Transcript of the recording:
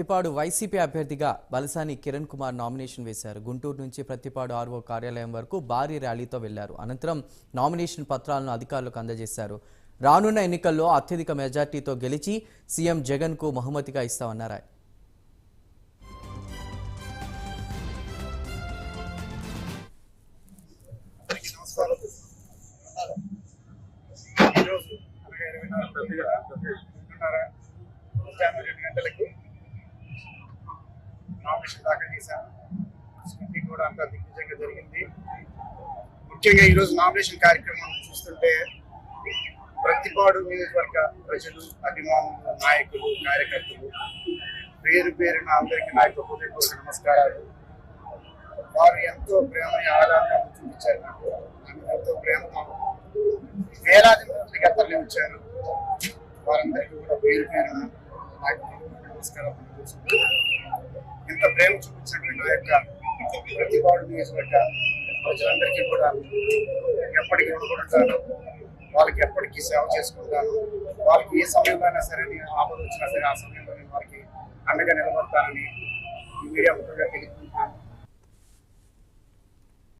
Prathipadu YCP అభ్యర్థిగా Balasani Kiran Kumar nomination వేశారు. గుంటూరు నుంచి ప్రతిపాడు ఆర్ఓ కార్యాలయం వరకు భారీ ర్యాలీతో వెళ్ళారు. అనంతరం నామినేషన్ పత్రాలను అధికారులకు అందజేశారు. రానున్న ఎన్నికల్లో అత్యధిక మెజార్టీతో గెలిచి సీఎం జగన్కు బహుమతిగా ఇస్తామన్నారు ఇరవై నాలుగు గంటలకి నామినేషన్ దాఖలు చేశాను. కూడా అంత దిగ్విజయంగా జరిగింది. ముఖ్యంగా ఈరోజు నామినేషన్ కార్యక్రమం చూస్తుంటే ప్రతిపాడు నియోజకవర్గ ప్రజలు అభిమానులు నాయకులు కార్యకర్తలు పేరు పేరున అందరికీ నా యొక్క హృదయపూర్వక నమస్కారాలు. వారు ఎంతో ప్రేమ ఆరాధన చూపించారు నాకు. ఎంతో ప్రేమతో వేలాది మందికి అతన్ని వచ్చారు. వారందరికీ కూడా పేరు పేరు నాకు నమస్కారం ప్రేమ చూపించినటువంటి నా యొక్క ప్రతిపాడు నియోజకవర్గ ప్రజలందరికీ కూడా ఎప్పటికీ రుణపడతాను వాళ్ళకి ఎప్పటికీ సేవ చేసుకుంటాను. వాళ్ళకి ఏ సమయంలో సరే నేను ఆపద వచ్చినా సరే ఆ సమయంలో నేను వారికి అండగా నిలబడతానని మీడియా ముఖ్యంగా తెలియదు